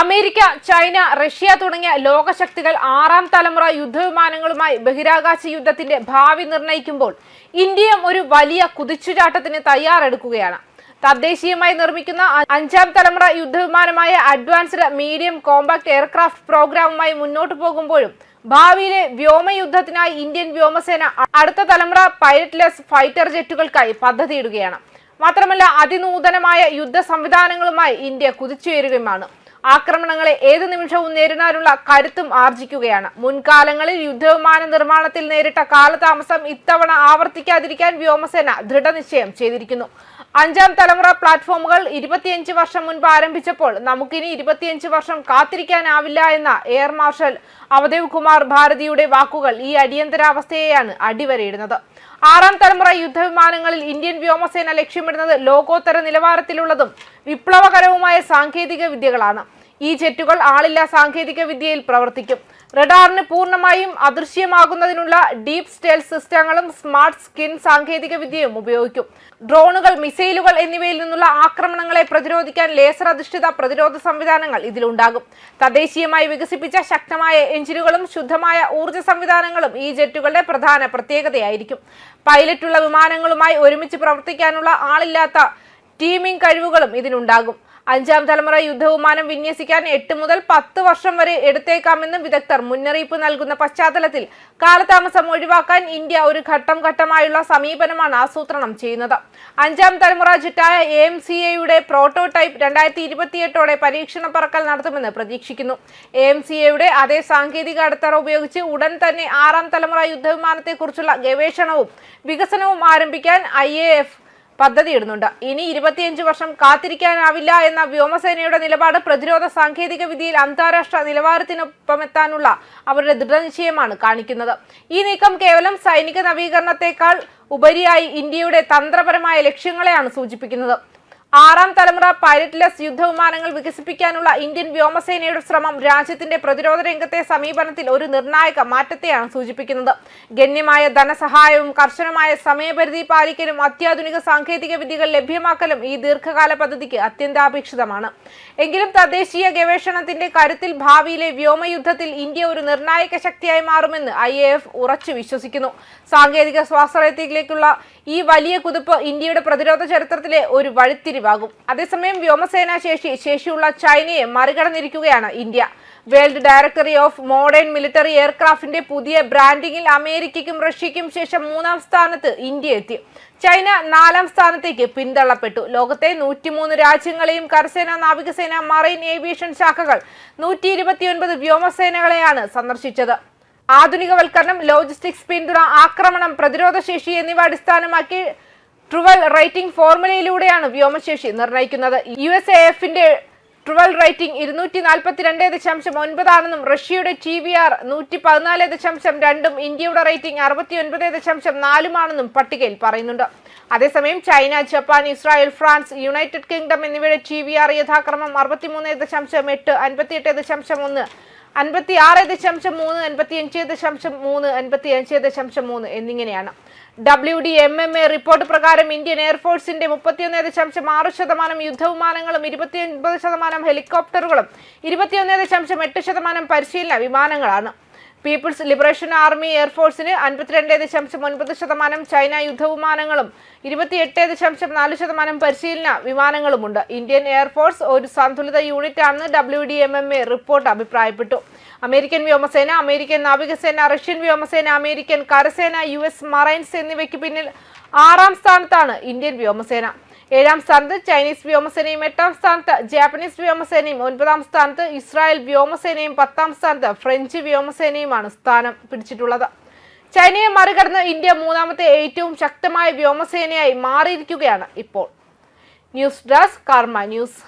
America China Russia തുടങ്ങിയ ലോകശക്തികൾ ആറാം തലമുറ യുദ്ധവിമാനങ്ങളുമായി ബഹിരാകാശ യുദ്ധത്തിന്റെ ഭാവി നിർണയിക്കുമ്പോൾ ഇന്ത്യയും ഒരു വലിയ കുതിച്ചുചാട്ടത്തിന് തയ്യാറെടുക്കുകയാണ്. തദ്ദേശീയമായി നിർമ്മിക്കുന്ന അഞ്ചാം തലമുറ യുദ്ധവിമാനമായ അഡ്വാൻസ്ഡ് മീഡിയം കോമ്പാക്ട് എയർക്രാഫ്റ്റ് പ്രോഗ്രാമുമായി മുന്നോട്ടു പോകുമ്പോഴും ഭാവിയിലെ വ്യോമയുദ്ധത്തിനായി ഇന്ത്യൻ വ്യോമസേന അടുത്ത തലമുറ പൈലറ്റ്ലെസ് ഫൈറ്റർ ജെറ്റുകൾക്കായി പദ്ധതിയിടുകയാണ്. മാത്രമല്ല അതിനൂതനമായ യുദ്ധ സംവിധാനങ്ങളുമായി ഇന്ത്യ കുതിച്ചുയരുകയുമാണ്. ആക്രമണങ്ങളെ ഏത് നിമിഷവും നേരിടാനുള്ള കരുത്തും ആർജിക്കുകയാണ്. മുൻകാലങ്ങളിൽ യുദ്ധവിമാന നിർമ്മാണത്തിൽ നേരിട്ട കാലതാമസം ഇത്തവണ ആവർത്തിക്കാതിരിക്കാൻ വ്യോമസേന ദൃഢനിശ്ചയം ചെയ്തിരിക്കുന്നു. അഞ്ചാം തലമുറ പ്ലാറ്റ്ഫോമുകൾ ഇരുപത്തിയഞ്ച് വർഷം മുൻപ് ആരംഭിച്ചപ്പോൾ നമുക്കിനി ഇരുപത്തിയഞ്ച് വർഷം കാത്തിരിക്കാനാവില്ല എന്ന എയർ മാർഷൽ അവദേവ് കുമാർ ഭാരതിയുടെ വാക്കുകൾ ഈ അടിയന്തരാവസ്ഥയെയാണ് അടിവരയിടുന്നത്. ആറാം തലമുറ യുദ്ധവിമാനങ്ങളിൽ ഇന്ത്യൻ വ്യോമസേന ലക്ഷ്യമിടുന്നത് ലോകോത്തര നിലവാരത്തിലുള്ളതും വിപ്ലവകരവുമായ സാങ്കേതിക വിദ്യകളാണ്. ഈ ജെറ്റുകൾ ആളില്ലാ സാങ്കേതിക വിദ്യയിൽ പ്രവർത്തിക്കും. റഡാറിന് പൂർണമായും അദൃശ്യമാകുന്നതിനുള്ള ഡീപ് സ്റ്റേൽ സിസ്റ്റങ്ങളും സ്മാർട്ട് സ്കിൻ സാങ്കേതിക വിദ്യയും ഉപയോഗിക്കും. ഡ്രോണുകൾ മിസൈലുകൾ എന്നിവയിൽ നിന്നുള്ള ആക്രമണങ്ങളെ പ്രതിരോധിക്കാൻ ലേസർ അധിഷ്ഠിത പ്രതിരോധ സംവിധാനങ്ങൾ ഇതിലുണ്ടാകും. തദ്ദേശീയമായി വികസിപ്പിച്ച ശക്തമായ എഞ്ചിനുകളും ശുദ്ധമായ ഊർജ സംവിധാനങ്ങളും ഈ ജെറ്റുകളുടെ പ്രധാന പ്രത്യേകതയായിരിക്കും. പൈലറ്റുള്ള വിമാനങ്ങളുമായി ഒരുമിച്ച് പ്രവർത്തിക്കാനുള്ള ആളില്ലാത്ത ടീമിംഗ് കഴിവുകളും ഇതിനുണ്ടാകും. അഞ്ചാം തലമുറ യുദ്ധവിമാനം വിന്യസിക്കാൻ എട്ട് മുതൽ പത്ത് വർഷം വരെ എടുത്തേക്കാമെന്ന് വിദഗ്ധർ മുന്നറിയിപ്പ് നൽകുന്ന പശ്ചാത്തലത്തിൽ കാലതാമസം ഒഴിവാക്കാൻ ഇന്ത്യ ഒരു ഘട്ടം ഘട്ടമായുള്ള സമീപനമാണ് ആസൂത്രണം ചെയ്യുന്നത്. അഞ്ചാം തലമുറ ജെറ്റായ എ സി എയുടെ പ്രോട്ടോടൈപ്പ് രണ്ടായിരത്തി ഇരുപത്തിയെട്ടോടെ പരീക്ഷണ പറക്കൽ നടത്തുമെന്ന് പ്രതീക്ഷിക്കുന്നു. എം സി എയുടെ അതേ സാങ്കേതിക അടിത്തറ ഉപയോഗിച്ച് ഉടൻ തന്നെ ആറാം തലമുറ യുദ്ധവിമാനത്തെക്കുറിച്ചുള്ള ഗവേഷണവും വികസനവും ആരംഭിക്കാൻ ഐ എ എഫ് പദ്ധതിയിടുന്നുണ്ട്. ഇനി ഇരുപത്തിയഞ്ച് വർഷം കാത്തിരിക്കാനാവില്ല എന്ന വ്യോമസേനയുടെ നിലപാട് പ്രതിരോധ സാങ്കേതിക വിദ്യയിൽ അന്താരാഷ്ട്ര നിലവാരത്തിനൊപ്പമെത്താനുള്ള അവരുടെ ദൃഢനിശ്ചയമാണ് കാണിക്കുന്നത്. ഈ നീക്കം കേവലം സൈനിക നവീകരണത്തെക്കാൾ ഉപരിയായി ഇന്ത്യയുടെ തന്ത്രപരമായ ലക്ഷ്യങ്ങളെയാണ് സൂചിപ്പിക്കുന്നത്. ആറാം തലമുറ പൈലറ്റ്ലെസ് യുദ്ധവിമാനങ്ങൾ വികസിപ്പിക്കാനുള്ള ഇന്ത്യൻ വ്യോമസേനയുടെ ശ്രമം രാജ്യത്തിന്റെ പ്രതിരോധ രംഗത്തെ സമീപനത്തിൽ ഒരു നിർണായക മാറ്റത്തെയാണ് സൂചിപ്പിക്കുന്നത്. ഗണ്യമായ ധനസഹായവും കർശനമായ സമയപരിധി പാലിക്കലും അത്യാധുനിക സാങ്കേതിക വിദ്യകൾ ലഭ്യമാക്കലും ഈ ദീർഘകാല പദ്ധതിക്ക് അത്യന്താപേക്ഷിതമാണ്. എങ്കിലും തദ്ദേശീയ ഗവേഷണത്തിന്റെ കരുത്തിൽ ഭാവിയിലെ വ്യോമയുദ്ധത്തിൽ ഇന്ത്യ ഒരു നിർണായക ശക്തിയായി മാറുമെന്ന് ഐ ഉറച്ചു വിശ്വസിക്കുന്നു. സാങ്കേതിക സ്വാശ്രയത്തിലേക്കുള്ള ഈ വലിയ കുതിപ്പ് ഇന്ത്യയുടെ പ്രതിരോധ ചരിത്രത്തിലെ ഒരു വഴിത്തിരിവാകും. അതേസമയം വ്യോമസേനാ ശേഷി ശേഷിയുള്ള ചൈനയെ മറികടന്നിരിക്കുകയാണ് India. World directory of modern military എയർക്രാഫ്റ്റിന്റെ പുതിയ ബ്രാൻഡിംഗിൽ അമേരിക്കയ്ക്കും റഷ്യയ്ക്കും ശേഷം മൂന്നാം സ്ഥാനത്ത് ഇന്ത്യ എത്തി. ചൈന നാലാം സ്ഥാനത്തേക്ക് പിന്തള്ളപ്പെട്ടു. ലോകത്തെ നൂറ്റിമൂന്ന് രാജ്യങ്ങളെയും കരസേന നാവികസേന മറൈൻ ഏവിയേഷൻ ശാഖകൾ നൂറ്റി വ്യോമസേനകളെയാണ് സന്ദർശിച്ചത്. ആധുനികവൽക്കരണം ലോജിസ്റ്റിക്സ് പിന്തുണ ആക്രമണം പ്രതിരോധശേഷി എന്നിവ അടിസ്ഥാനമാക്കി ട്രുവൽ റേറ്റിംഗ് ഫോർമുലയിലൂടെയാണ് വ്യോമശേഷി നിർണയിക്കുന്നത്. യു എസ് എ എഫിന്റെ ട്രുവൽ റേറ്റിംഗ് ഇരുന്നൂറ്റി നാൽപ്പത്തിരണ്ട് ദശാംശം ഒൻപതാണെന്നും റഷ്യയുടെ ടി വി ആർ നൂറ്റി പതിനാല് ദശാംശം രണ്ടും ഇന്ത്യയുടെ റേറ്റിംഗ് അറുപത്തി ഒൻപത് ദശാംശം നാലുമാണെന്നും പട്ടികയിൽ പറയുന്നുണ്ട്. അതേസമയം China Japan Israel France United Kingdom എന്നിവയുടെ ടി വി ആർ യഥാക്രമം അറുപത്തിമൂന്ന് ദശാംശം എട്ട് അൻപത്തിയെട്ട് ദശാംശം ഒന്ന് അൻപത്തി ആറ് ദശാംശം മൂന്ന് അൻപത്തി അഞ്ച് ദശാംശം മൂന്ന് അൻപത്തി അഞ്ച് ദശാംശം മൂന്ന് എന്നിങ്ങനെയാണ്. W D M M A report പ്രകാരം ഇന്ത്യൻ എയർഫോഴ്സിന്റെ മുപ്പത്തിയൊന്ന് ദശാംശം ആറ് ശതമാനം യുദ്ധവിമാനങ്ങളും ഇരുപത്തി ഒൻപത് ശതമാനം ഹെലികോപ്റ്ററുകളും ഇരുപത്തിയൊന്ന് ദശാംശം എട്ട് ശതമാനം പരിശീലന വിമാനങ്ങളാണ്. പീപ്പിൾസ് ലിബറേഷൻ ആർമി എയർഫോഴ്സിന് അൻപത്തിരണ്ട് ദശാംശം ഒൻപത് ശതമാനം ചൈന യുദ്ധവിമാനങ്ങളും ഇരുപത്തിയെട്ട് ദശാംശം നാല് ശതമാനം പരിശീലന വിമാനങ്ങളുമുണ്ട്. ഇന്ത്യൻ എയർഫോഴ്സ് ഒരു സന്തുലിത യൂണിറ്റ് ആണെന്ന് W D M M A report അഭിപ്രായപ്പെട്ടു. അമേരിക്കൻ വ്യോമസേന അമേരിക്കൻ നാവികസേന റഷ്യൻ വ്യോമസേന അമേരിക്കൻ കരസേന യു എസ് മറൈൻസ് എന്നിവയ്ക്ക് പിന്നിൽ ആറാം സ്ഥാനത്താണ് ഇന്ത്യൻ വ്യോമസേന. ഏഴാം സ്ഥാനത്ത് ചൈനീസ് വ്യോമസേനയും എട്ടാം സ്ഥാനത്ത് ജാപ്പനീസ് വ്യോമസേനയും ഒൻപതാം സ്ഥാനത്ത് ഇസ്രായേൽ വ്യോമസേനയും പത്താം സ്ഥാനത്ത് ഫ്രഞ്ച് വ്യോമസേനയുമാണ് സ്ഥാനം പിടിച്ചിട്ടുള്ളത്. ചൈനയെ മറികടന്ന് ഇന്ത്യ മൂന്നാമത്തെ ഏറ്റവും ശക്തമായ വ്യോമസേനയായി മാറിയിരിക്കുകയാണ് ഇപ്പോൾ. News desk Karma news.